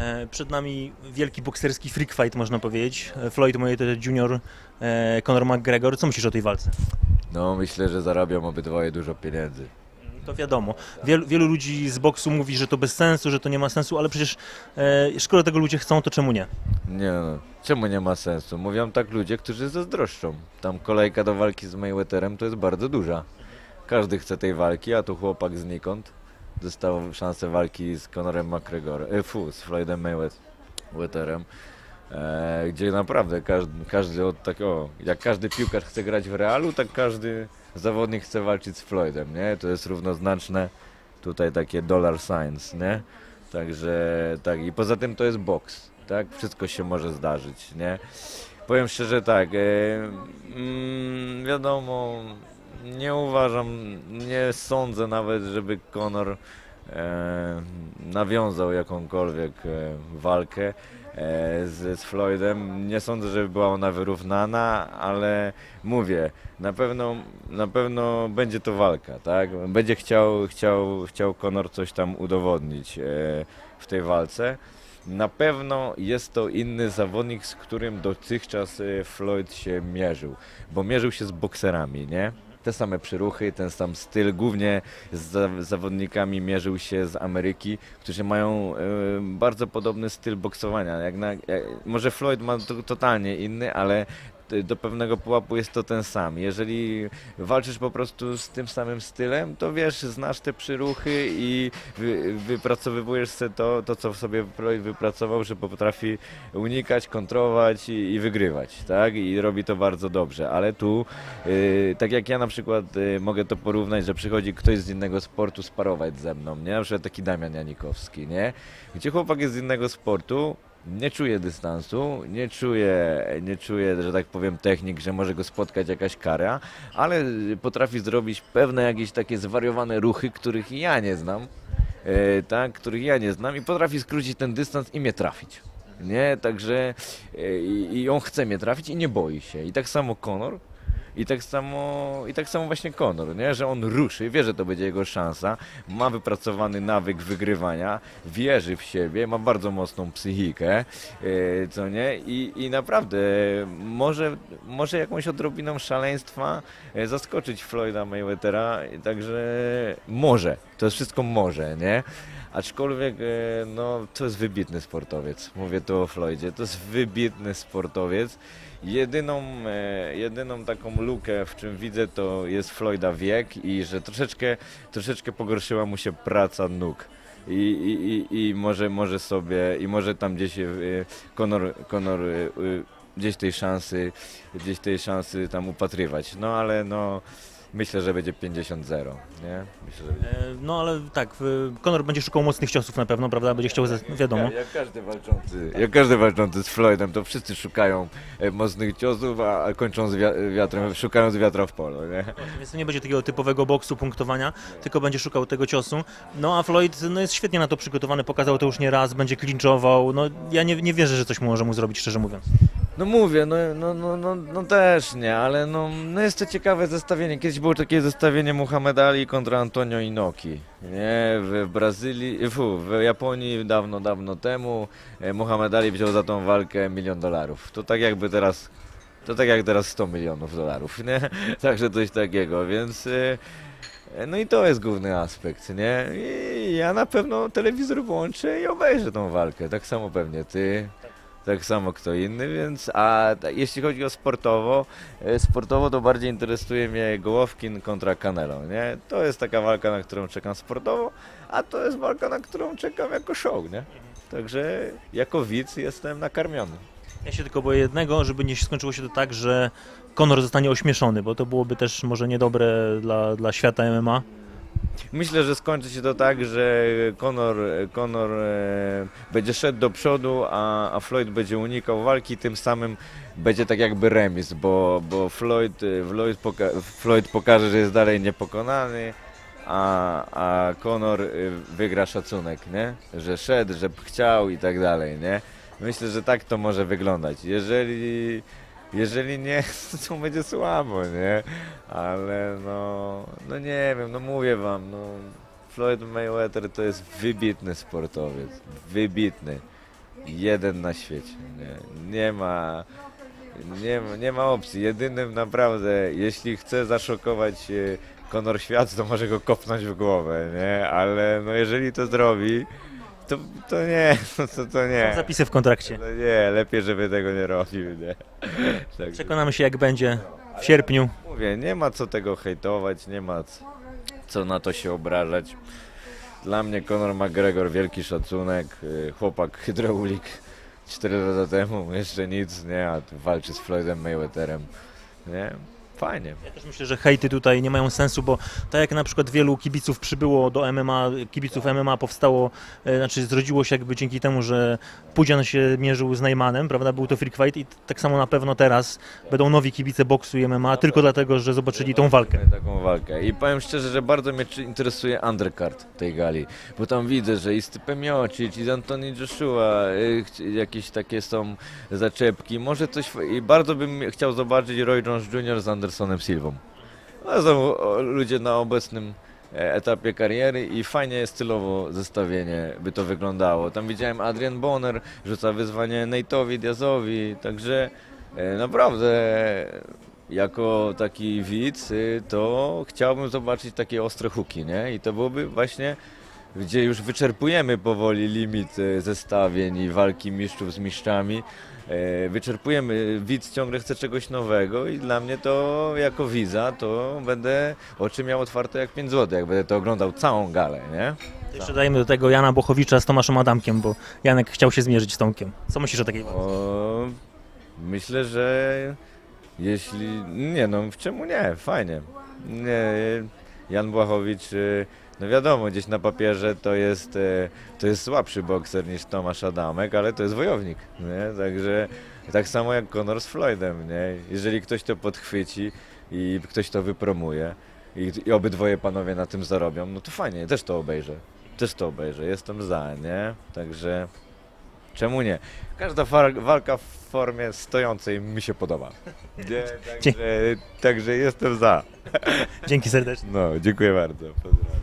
E, Przed nami wielki bokserski freak fight, można powiedzieć. E, Floyd Mayweather Jr., e, Conor McGregor. Co myślisz o tej walce? No myślę, że zarabiam obydwoje dużo pieniędzy. To wiadomo. Wielu, wielu ludzi z boksu mówi, że to bez sensu, że to nie ma sensu, ale przecież e, skoro tego ludzie chcą, to czemu nie? Nie no, czemu nie ma sensu? Mówią tak ludzie, którzy zazdroszczą. Tam kolejka do walki z Mayweatherem to jest bardzo duża. Każdy chce tej walki, a tu chłopak znikąd dostał szansę walki z Conorem McGregorem, e, fu, z Floydem Mayweatherem. E, gdzie naprawdę każdy, każdy od takiego, jak każdy piłkarz chce grać w Realu, tak każdy zawodnik chce walczyć z Floydem, nie? To jest równoznaczne tutaj takie dollar signs, nie? Także tak i poza tym to jest boks, tak? Wszystko się może zdarzyć, nie? Powiem szczerze tak, e, mm, wiadomo, nie uważam, nie sądzę nawet, żeby Conor e, nawiązał jakąkolwiek e, walkę e, z, z Floydem. Nie sądzę, żeby była ona wyrównana, ale mówię, na pewno, na pewno będzie to walka, tak? Będzie chciał, chciał, chciał Conor coś tam udowodnić e, w tej walce. Na pewno jest to inny zawodnik, z którym dotychczas e, Floyd się mierzył, bo mierzył się z bokserami, nie? Te same przyruchy, ten sam styl, głównie z za- zawodnikami mierzył się z Ameryki, którzy mają e, bardzo podobny styl boksowania. Jak na, jak, może Floyd ma to, totalnie inny, ale do pewnego pułapu jest to ten sam. Jeżeli walczysz po prostu z tym samym stylem, to wiesz, znasz te przyruchy i wy, wypracowywujesz sobie to, to, co w sobie Floyd wypracował, że potrafi unikać, kontrolować i, i wygrywać, tak? I robi to bardzo dobrze, ale tu, y, tak jak ja na przykład y, mogę to porównać, że przychodzi ktoś z innego sportu sparować ze mną, nie? Na przykład taki Damian Janikowski, nie? Gdzie chłopak jest z innego sportu, nie czuje dystansu, nie czuje, nie czuje, że tak powiem, technik, że może go spotkać jakaś kara, ale potrafi zrobić pewne jakieś takie zwariowane ruchy, których ja nie znam, e, tak, których ja nie znam i potrafi skrócić ten dystans i mnie trafić. Nie, także e, i on chce mnie trafić i nie boi się. I tak samo Conor. I tak samo, i tak samo właśnie Conor, nie? że on ruszy, wie, że to będzie jego szansa, ma wypracowany nawyk wygrywania, wierzy w siebie, ma bardzo mocną psychikę, e, co nie? I, i naprawdę może, może jakąś odrobiną szaleństwa e, zaskoczyć Floyda Mayweathera, także może, to jest wszystko może, nie? Aczkolwiek, e, no, to jest wybitny sportowiec. Mówię tu o Floydzie. To jest wybitny sportowiec. Jedyną, e, jedyną taką lukę, w czym widzę, to jest Floyda wiek i że troszeczkę, troszeczkę pogorszyła mu się praca nóg. I, i, i, i może, może sobie, i może tam gdzieś Conor e, e, gdzieś tej szansy, gdzieś tej szansy tam upatrywać. No ale no, myślę, że będzie 50-0, nie? Myślę, że będzie E, No ale tak, Conor będzie szukał mocnych ciosów na pewno, prawda? Będzie chciał, wiadomo. Jak, jak, każdy walczący, jak każdy walczący z Floydem, to wszyscy szukają e, mocnych ciosów, a, kończą z wia- wiatrem, szukają z wiatra w polu, nie? Więc to nie będzie takiego typowego boksu, punktowania, tylko będzie szukał tego ciosu. No a Floyd no, jest świetnie na to przygotowany, pokazał to już nie raz, będzie klinczował. No ja nie, nie wierzę, że coś może mu zrobić, szczerze mówiąc. No mówię, no, no, no, no, no też nie, ale no, no jest to ciekawe zestawienie. Kiedyś było takie zestawienie Muhammad Ali kontra Antonio Inoki, nie? W Brazylii, fu, w Japonii dawno, dawno temu e, Muhammad Ali wziął za tą walkę milion dolarów. To tak jakby teraz, to tak jak teraz 100 milionów dolarów, nie? Także coś takiego, więc... e, No i to jest główny aspekt, nie? I ja na pewno telewizor włączę i obejrzę tą walkę. Tak samo pewnie ty, tak samo kto inny, więc a jeśli chodzi o sportowo, e, sportowo to bardziej interesuje mnie Gołowkin kontra Canelo, nie? To jest taka walka, na którą czekam sportowo, a to jest walka, na którą czekam jako show, nie? Także jako widz jestem nakarmiony. Ja się tylko boję jednego, żeby nie skończyło się to tak, że Conor zostanie ośmieszony, bo to byłoby też może niedobre dla, dla świata MMA. Myślę, że skończy się to tak, że Conor, Conor e, będzie szedł do przodu, a, a Floyd będzie unikał walki, tym samym będzie tak jakby remis, bo, bo Floyd, e, Floyd, poka- Floyd pokaże, że jest dalej niepokonany, a, a Conor e, wygra szacunek, nie? Że szedł, że chciał i tak dalej, nie? Myślę, że tak to może wyglądać. Jeżeli, jeżeli nie, to będzie słabo, nie? Ale no, no nie wiem, no mówię wam, no Floyd Mayweather to jest wybitny sportowiec, wybitny. jeden na świecie. Nie, nie ma. Nie, nie ma opcji. Jedynym naprawdę, jeśli chce zaszokować e, Konor Świat, to może go kopnąć w głowę, nie? Ale no jeżeli to zrobi, to, to nie, no to, to nie. Zapisy w kontrakcie. No nie, lepiej, żeby tego nie robił, nie? Także Przekonamy się jak będzie w sierpniu. mówię, nie ma co tego hejtować, nie ma co na to się obrażać. Dla mnie Conor McGregor wielki szacunek, y, chłopak hydraulik 4 lata temu, jeszcze nic, nie, a tu walczy z Floydem Mayweatherem, nie? Fajnie. Ja też myślę, że hejty tutaj nie mają sensu, bo tak jak na przykład wielu kibiców przybyło do MMA, kibiców MMA powstało, e, znaczy zrodziło się jakby dzięki temu, że Pudzian się mierzył z Najmanem, prawda, był to freak fight i tak samo na pewno teraz będą nowi kibice boksu i MMA tylko dlatego, że zobaczyli tą walkę. Taką walkę. I powiem szczerze, że bardzo mnie interesuje undercard tej gali, bo tam widzę, że i Stype Miocic, i Antoni Joshua, y, chci- jakieś takie są zaczepki, może coś, i bardzo bym chciał zobaczyć Roy Jones Jr. z Andersonem Silvą. To są ludzie na obecnym e, etapie kariery i fajnie stylowo zestawienie by to wyglądało. Tam widziałem Adrian Bonner, rzuca wyzwanie Nate'owi, Diazowi, także e, naprawdę jako taki widz, y, to chciałbym zobaczyć takie ostre huki, nie? I to byłoby właśnie, gdzie już wyczerpujemy powoli limit y, zestawień i walki mistrzów z mistrzami. E, Wyczerpujemy, widz ciągle chce czegoś nowego i dla mnie to jako widza to będę oczy miał otwarte jak 5 zł, jak będę to oglądał całą galę, nie? Jeszcze dajmy do tego Jana Bochowicza z Tomaszem Adamkiem, bo Janek chciał się zmierzyć z Tomkiem. Co myślisz o takiej walce? O, myślę, że jeśli. Nie no, czemu nie? Fajnie. Nie, Jan Błachowicz, y, no wiadomo, gdzieś na papierze to jest, y, to jest słabszy bokser niż Tomasz Adamek, ale to jest wojownik. Nie? Także tak samo jak Conor z Floydem. Nie? Jeżeli ktoś to podchwyci i ktoś to wypromuje i, i obydwoje panowie na tym zarobią, no to fajnie, też to obejrzę. Też to obejrzę, jestem za, nie? Także Czemu nie? Każda walka w formie stojącej mi się podoba. Nie, także, także jestem za. Dzięki serdecznie. No, dziękuję bardzo. Pozdrawiam.